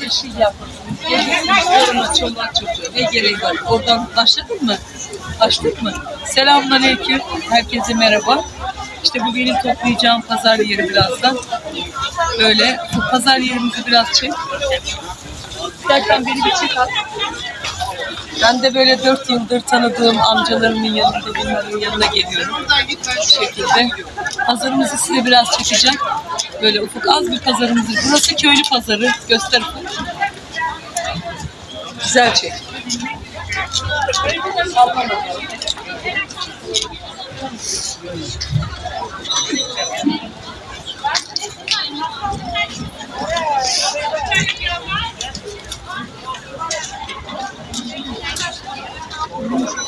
Bir şey yapın. Yoruma çoluk çocuğu. Ne gereği var? Oradan başladın mı? Açtık mı? Selamünaleyküm. Herkese merhaba. İşte bu benim toplayacağım pazar yeri birazdan. Böyle bu pazar yerimizi biraz çek. İstersen beni bir çek at. Ben de böyle dört yıldır tanıdığım amcalarımın yanında bunların yanına geliyorum. Bu şekilde. Pazarımızı size biraz çekeceğim. Böyle ufuk az bir pazarımız. Burası köylü pazarı. Göster ufuk. Güzel çek.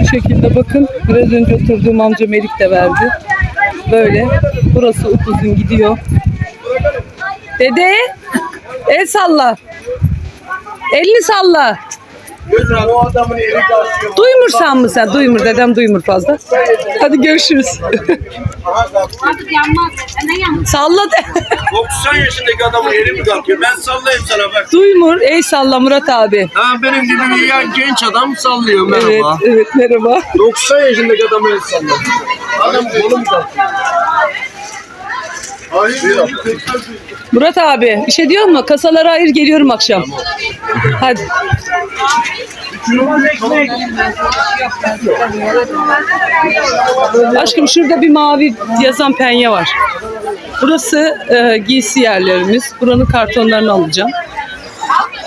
Bu şekilde bakın biraz önce oturduğum amca Melik de verdi. Böyle burası upuzun gidiyor. Dede el salla. Elini salla. Taşıyor. Duymursan mı sen? Duymur dedem duymur fazla. Hadi görüşürüz. Artık yanmaz. Ne yanmaz? salla de. 90 yaşındaki adamın eli mi kalkıyor? Ben sallayayım sana bak. Duymur. Ey salla Murat abi. Ha benim gibi bir ya, genç adam sallıyor Evet, merhaba. evet merhaba. 90 yaşındaki adamın eli sallıyor. Adam kolu mu kalkıyor? Hayır. Murat abi bir şey diyor mu? Kasalara ayır geliyorum akşam. Hadi. Aşkım şurada bir mavi yazan penye var. Burası e, giysi yerlerimiz. Buranın kartonlarını alacağım.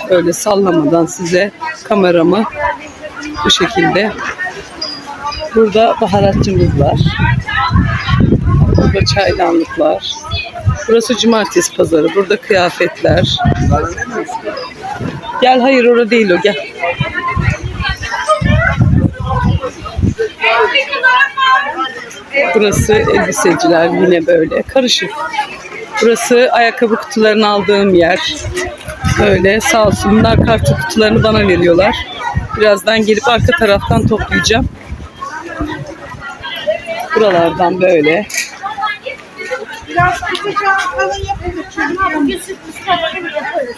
Öyle sallamadan size kameramı bu şekilde. Burada baharatçımız var. Burada çaydanlıklar. Burası cumartesi pazarı. Burada kıyafetler. Gel hayır orada değil o gel. Burası elbiseciler yine böyle karışık. Burası ayakkabı kutularını aldığım yer. Böyle sağ olsunlar kartı kutularını bana veriyorlar. Birazdan gelip arka taraftan toplayacağım. Buralardan böyle. Biraz sıkıca kalın yapılır. Çocuğuma bugün sürpriz yaparız.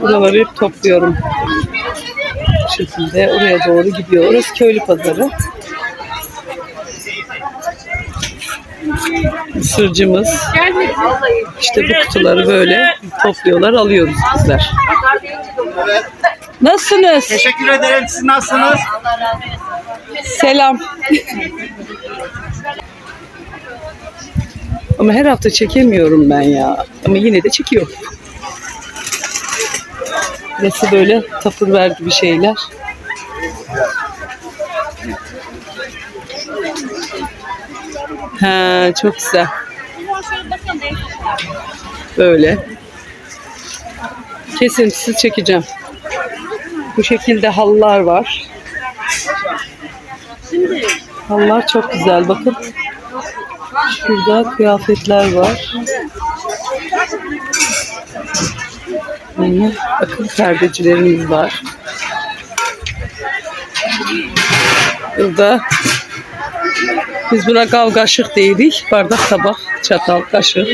Buraları hep topluyorum. Bu şekilde oraya doğru gidiyor. Orası köylü pazarı. Mısırcımız. İşte bu kutuları böyle topluyorlar, alıyoruz bizler. Nasılsınız? Teşekkür ederim. Siz nasılsınız? Selam. Ama her hafta çekemiyorum ben ya. Ama yine de çekiyorum. Burası böyle tapırver gibi şeyler. Ha, çok güzel. Böyle. Kesintisiz çekeceğim. Bu şekilde halılar var. Halılar çok güzel bakın. Şurada kıyafetler var. Yine bakın perdecilerimiz var. Burada biz buna gav kaşık. Bardak, tabak, çatal, kaşık.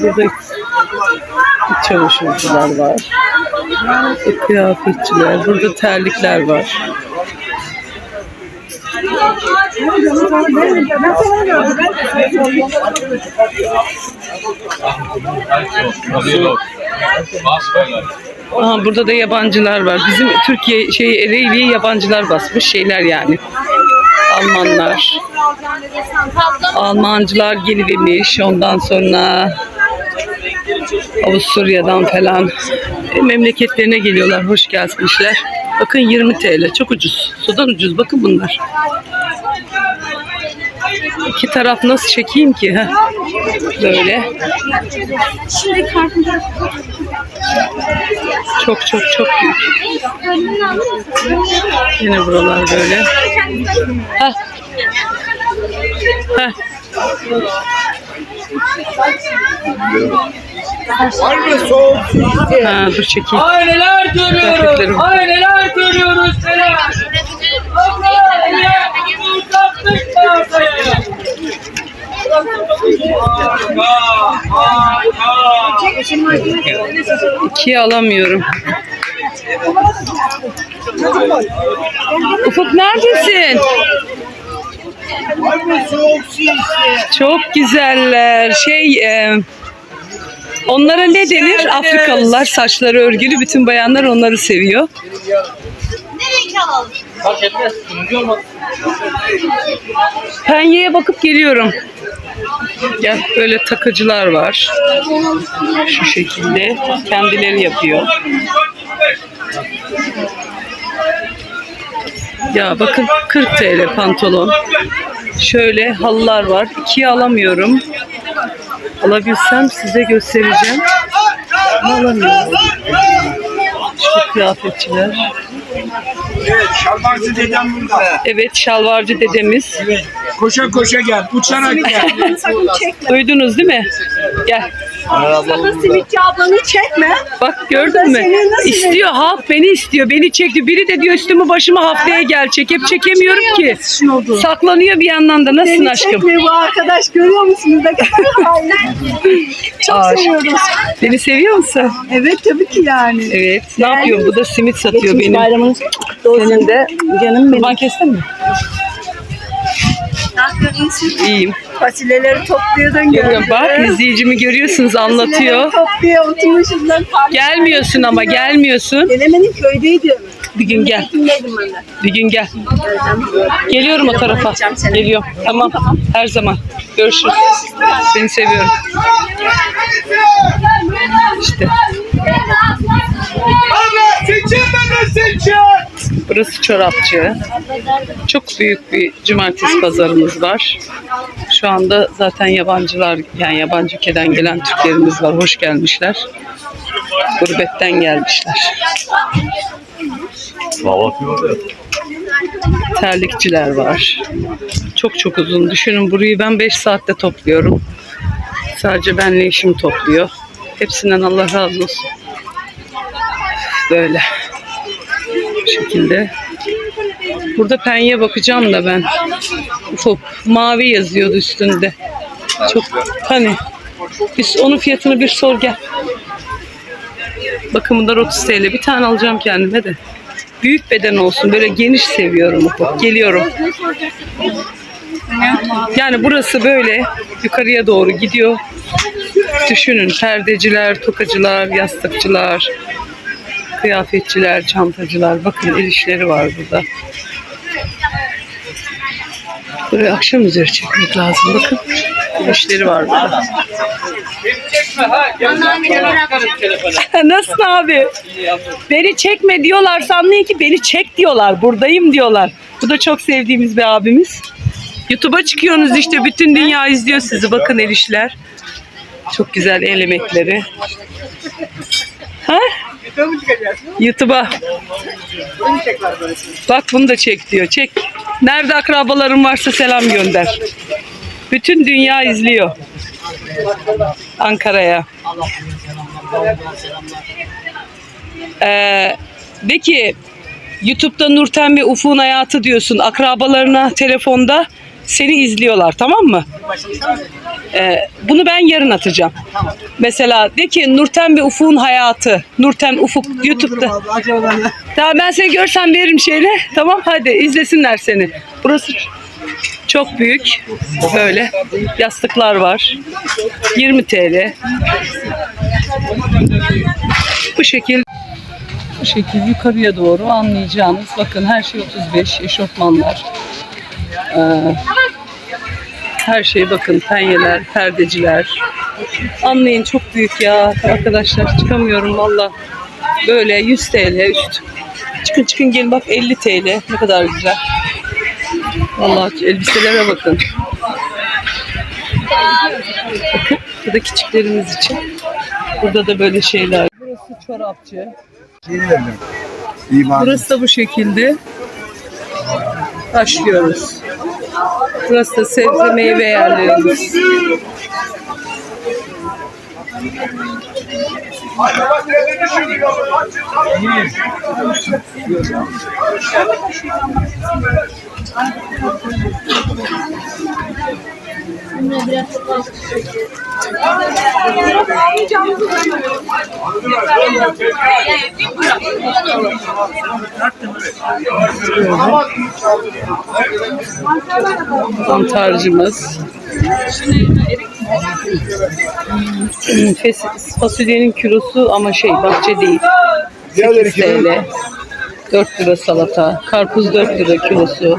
Burada çamaşırcılar var. Kıyafetçiler. Burada terlikler var. Aha, burada da yabancılar var. Bizim Türkiye şey Ereğli'ye yabancılar basmış şeyler yani. Almanlar. Almancılar gelivermiş. Ondan sonra Avusturya'dan falan e, memleketlerine geliyorlar. Hoş gelmişler. Bakın 20 TL. Çok ucuz. Sudan ucuz. Bakın bunlar. İki taraf nasıl çekeyim ki? Heh. Böyle. Çok çok çok büyük. Yine buralar böyle. Heh. Heh. Var mı soğuk? Ha, dur çekeyim. Aileler görüyoruz. Kıyafetlerim. Aileler görüyoruz. Selam. Allah ya. Uzattık masaya. İkiye alamıyorum. Ufuk neredesin? Var mı soğuk şişe? Çok güzeller. Şey e, onlara ne denir? Afrikalılar saçları örgülü. Bütün bayanlar onları seviyor. Fark etmez. Turuncu olmaz. Penye'ye bakıp geliyorum. Gel böyle takıcılar var. Şu şekilde kendileri yapıyor. Ya bakın 40 TL pantolon. Şöyle halılar var. İkiye alamıyorum. Alabilsem size göstereceğim. Ama alamıyorum. Şu kıyafetçiler. Evet, şalvarcı dedem burada. Evet şalvarcı dedemiz. Koşa koşa gel, uçarak gel. Duydunuz değil mi? Gel. Simitçi ablanı çekme. Bak gördün mü? seni nasıl İstiyor halk beni istiyor. Beni çekti. Biri de diyor üstümü başımı haftaya gel. Çekip çekemiyorum ki. Saklanıyor bir yandan da. Nasılsın Seni aşkım? çekmiyor bu arkadaş görüyor musunuz? Ne kadar. Çok Aşk. seviyoruz. Beni seviyor musun? Evet tabii ki yani. Evet. Ne yapıyor? Bu da simit satıyor Geçmiş benim. bayramınız. Senin de Canım benim. kurban kestin mi? İyiyim. Fasulyeleri topluyordun gördüm. Bak izleyicimi görüyorsunuz anlatıyor. Topluyor oturmuşum ben. Gelmiyorsun ama gelmiyorsun. Gelemedim köydeydim. Bir gün gel. Kimdeydim ben de. Bir gün gel. Geliyorum o tarafa. Geliyorum. Tamam. Her zaman. Görüşürüz. Seni seviyorum. İşte burası çorapçı. Çok büyük bir cumartesi pazarımız var. Şu anda zaten yabancılar yani yabancı ülkeden gelen Türklerimiz var. Hoş gelmişler. Gurbetten gelmişler. Terlikçiler var. Çok çok uzun. Düşünün burayı ben 5 saatte topluyorum. Sadece benle işim topluyor. Hepsinden Allah razı olsun. Böyle. Şekilde. Burada penye bakacağım da ben. Ufuk. Mavi yazıyordu üstünde. Çok hani. Biz onun fiyatını bir sor gel. Bakın bunlar 30 TL. Bir tane alacağım kendime de. Büyük beden olsun. Böyle geniş seviyorum Ufuk. Geliyorum. Yani burası böyle yukarıya doğru gidiyor. Düşünün perdeciler, tokacılar, yastıkçılar, kıyafetçiler, çantacılar. Bakın el işleri var burada. Buraya akşam üzeri çekmek lazım. Bakın el işleri var burada. Nasılsın abi? Beni çekme diyorlar sanmayın ki beni çek diyorlar. Buradayım diyorlar. Bu da çok sevdiğimiz bir abimiz. YouTube'a çıkıyorsunuz işte bütün dünya izliyor sizi. Bakın el işler. Çok güzel el emekleri. Ha? YouTube'a. Bak bunu da çek diyor. Çek. Nerede akrabaların varsa selam gönder. Bütün dünya izliyor. Ankara'ya. Ee, De ki YouTube'da Nurten ve Ufuk'un hayatı diyorsun. Akrabalarına telefonda seni izliyorlar tamam mı? Ee, bunu ben yarın atacağım. Mesela de ki Nurten ve Ufuk'un hayatı. Nurten Ufuk YouTube'da. Tamam ben seni görsem veririm şeyle. Tamam hadi izlesinler seni. Burası çok büyük. Böyle yastıklar var. 20 TL. Bu şekil bu şekil yukarıya doğru anlayacağınız bakın her şey 35 eşofmanlar. Ee, her şey bakın penyeler, perdeciler. Anlayın çok büyük ya arkadaşlar çıkamıyorum valla. Böyle 100 TL üst. Çıkın çıkın gelin bak 50 TL ne kadar güzel. Vallahi elbiselere bakın. Bakın bu da küçüklerimiz için. Burada da böyle şeyler. Burası çorapçı. Burası da bu şekilde. Başlıyoruz. Burası da sebze meyve yerlerimiz. Mantarcımız. Fes- Fasulyenin kilosu ama şey bahçe değil. 8 TL. 4 lira salata. Karpuz 4 lira kilosu.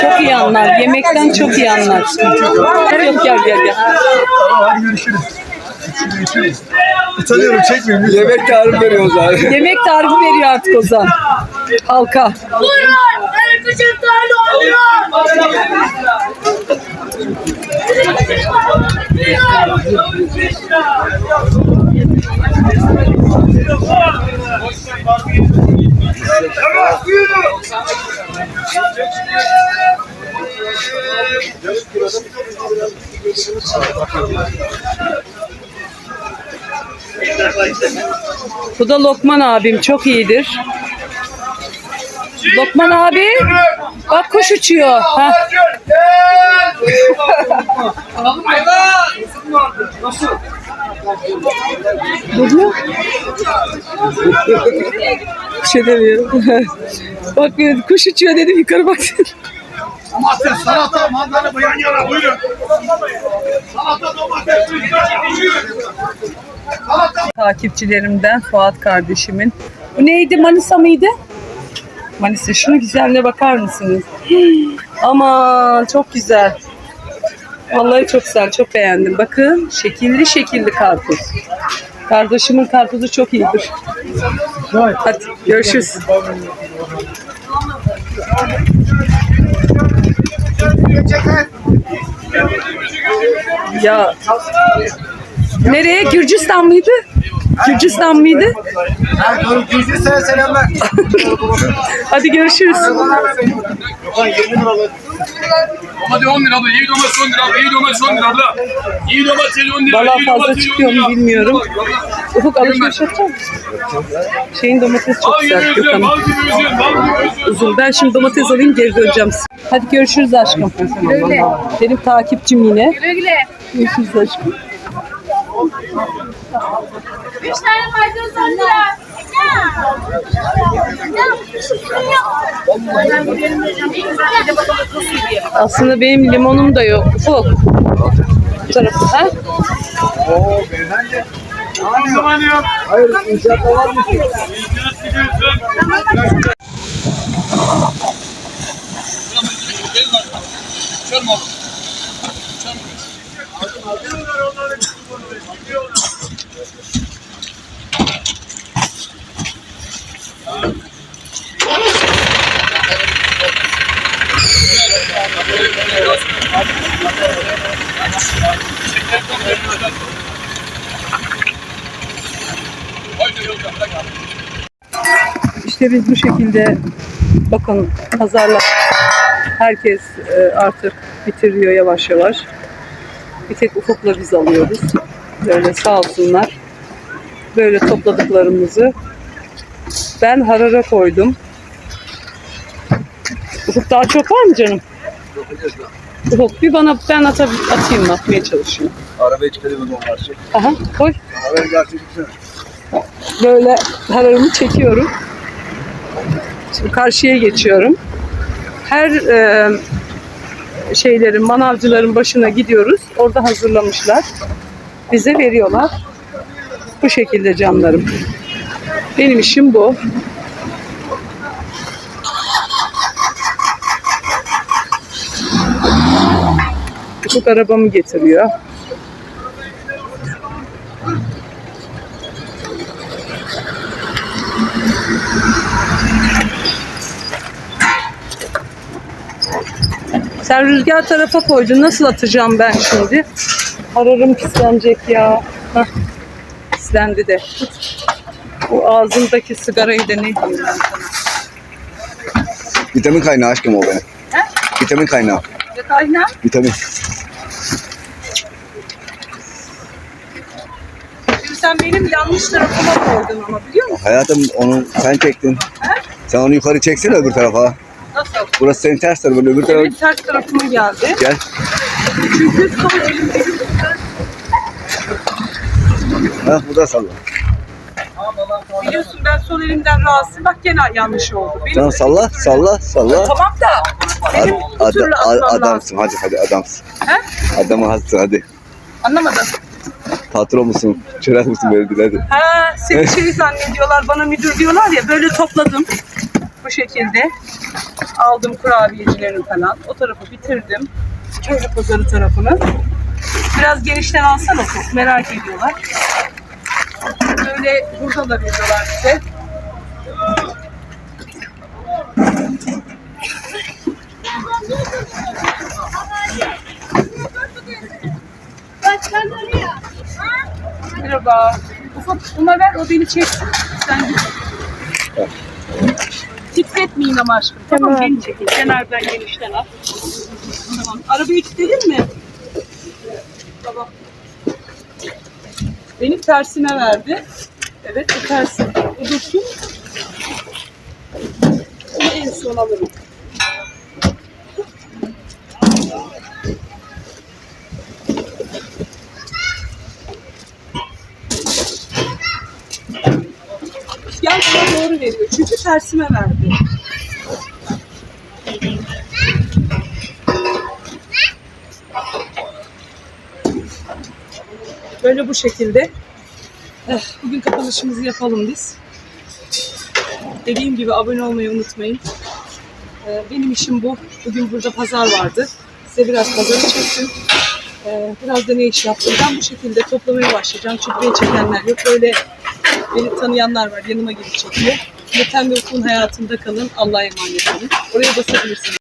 Çok iyi anlar. Yemekten çok iyi anlar. Yok gel gel gel. Hadi görüşürüz. Görüşürüz. Utanıyorum çekmiyorum. Yemek tarifi veriyoruz abi. Yemek tarifi veriyor artık Ozan. Halka. Bu da Lokman abim çok iyidir. Lokman abi bak kuş uçuyor. Ha. Duruyor. Bir şey demiyorum. bak bir kuş uçuyor dedim yukarı bak. Domates, salata, mandalina yan yana buyurun. Salata, domates, buyurun. Takipçilerimden Fuat kardeşimin. Bu neydi Manisa mıydı? Manisa şunu güzelliğe bakar mısınız? Aman çok güzel. Vallahi çok güzel, çok beğendim. Bakın şekilli şekilli karpuz. Kardeşimin karpuzu çok iyidir. Hadi görüşürüz. Ya nereye? Gürcistan mıydı? Gürcistan mıydı? Gürcistan selamlar. Hadi görüşürüz. Hadi 10 lira abla. İyi domates 10 lira abla. İyi domates 10 lira abla. İyi domates 10 lira. Valla iyi fazla domates 10 çıkıyor mu bilmiyorum. Ufuk alışveriş yapacak mısın? Şeyin domates çok güzel. üzüm. Uzun. Ben şimdi domates alayım geri döneceğim. Hadi görüşürüz aşkım. Benim takipçim yine. Güle güle. Görüşürüz aşkım. Üç tane maydanoz on lira. Aslında benim limonum da yok. Ufuk. Bu tarafı. Ha? Oo beyefendi. Hayır, inşaatta var mı? Haydi yolda bırak abi. İşte biz bu şekilde bakın pazarlar herkes e, artık bitiriyor yavaş yavaş. Bir tek ufukla biz alıyoruz. Böyle sağ olsunlar. Böyle topladıklarımızı ben harara koydum. Ufuk daha çok var mı canım? Ufuk bir bana ben ata, atayım atmaya çalışayım. Arabaya çıkarıyordum onlar şey. Aha koy. Arabaya gerçekten. Böyle hararımı çekiyorum. Şimdi karşıya geçiyorum. Her e, şeylerin, manavcıların başına gidiyoruz. Orada hazırlamışlar. Bize veriyorlar. Bu şekilde canlarım. Benim işim bu. Ufuk arabamı getiriyor. Sen rüzgar tarafa koydun. Nasıl atacağım ben şimdi? Hararım pislenecek ya. Hah. Pislendi de. O ağzımdaki sigarayı da ne diyeyim? Vitamin kaynağı aşkım o benim. Vitamin kaynağı. Kaynağı? Vitamin. Sen benim yanlış tarafıma koydun ama biliyor musun? Hayatım onu sen çektin. Sen onu yukarı çeksene öbür tarafa. Nasıl? Burası senin ters tarafın öbür tarafa. Evet ters tarafıma geldi. Gel. Çünkü sol elim benim Ha bu da salla. Biliyorsun ben sol elimden rahatsızım. Bak gene yanlış oldu. Benim Tamam salla türlü- salla salla. Tamam da benim Ad- bu ad- türlü ad- atmam lazım. adamsın hadi hadi adamsın. He? Adamı hazırsın hadi. Anlamadım. Patron musun? Çırak mısın böyle hadi. Ha, seni şey zannediyorlar, bana müdür diyorlar ya, böyle topladım. Bu şekilde. Aldım kurabiyecilerini falan. O tarafı bitirdim. Köylü pazarı tarafını. Biraz genişten alsana çok merak ediyorlar. Böyle burada da veriyorlar bize. Merhaba. Ufak ona ver o beni çeksin. Sen git. Titretmeyin ama aşkım. Tamam, beni çekin. Kenardan genişten al. Tamam. Arabayı kilitledin mi? Tamam. Benim tersime verdi. Evet bu tersi. Bu dursun. Onu en son alırım. Yan sana doğru veriyor. Çünkü tersime verdi. Böyle bu şekilde. Eh, Bugün kapanışımızı yapalım biz. Dediğim gibi abone olmayı unutmayın. Eh, Benim işim bu. Bugün burada pazar vardı. Size biraz pazarı çektim. Eh, Biraz da ne iş yaptım. Ben bu şekilde toplamaya başlayacağım. Çünkü beni çekenler yok. Böyle beni tanıyanlar var. Yanıma gelip çekiyor. Yeter ve Ufuk'un hayatında kalın. Allah'a emanet olun. Oraya basabilirsiniz.